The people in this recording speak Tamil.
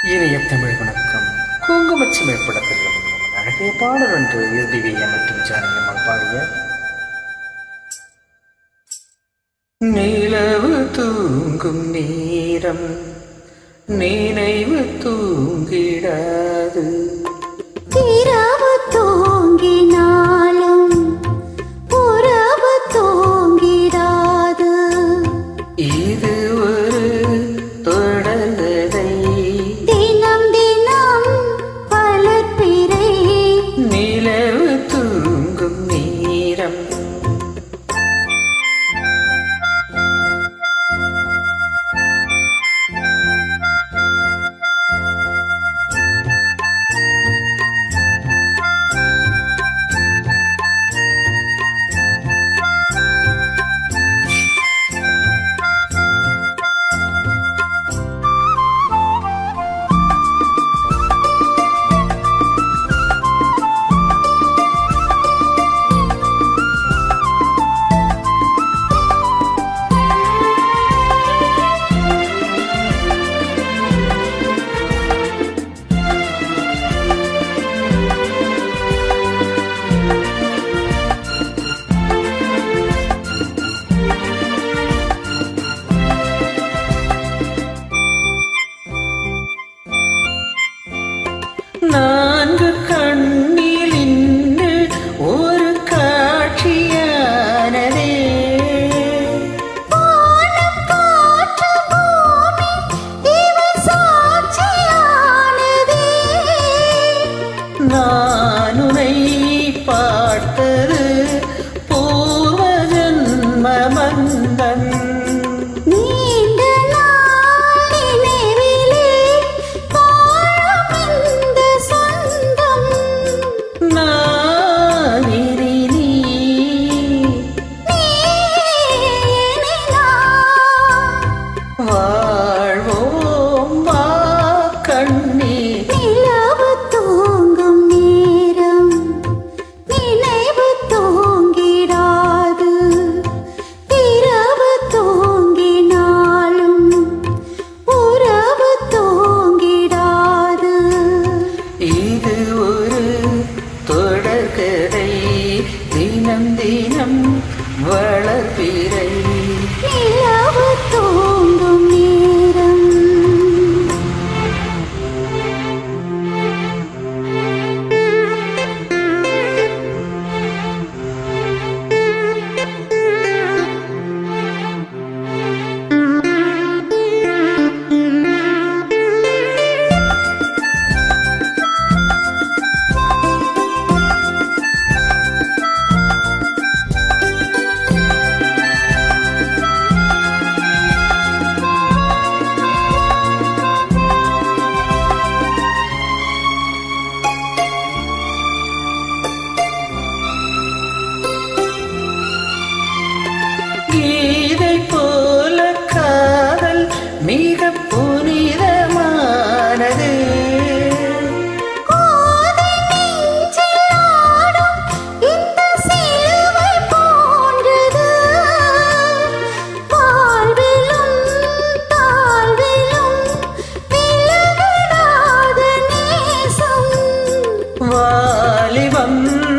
இனிய தமிழ் வணக்கம். குங்குமச்சிமை படத்தில் அழகிய பாடல் ஒன்று எஸ்பிவி மற்றும் ஜானகியம்மாள் பாடிய நிலவு தூங்கும் நேரம் நினைவு தூங்கிடாது No. தினம் தினம் வளர்பிறை. ಬಂದ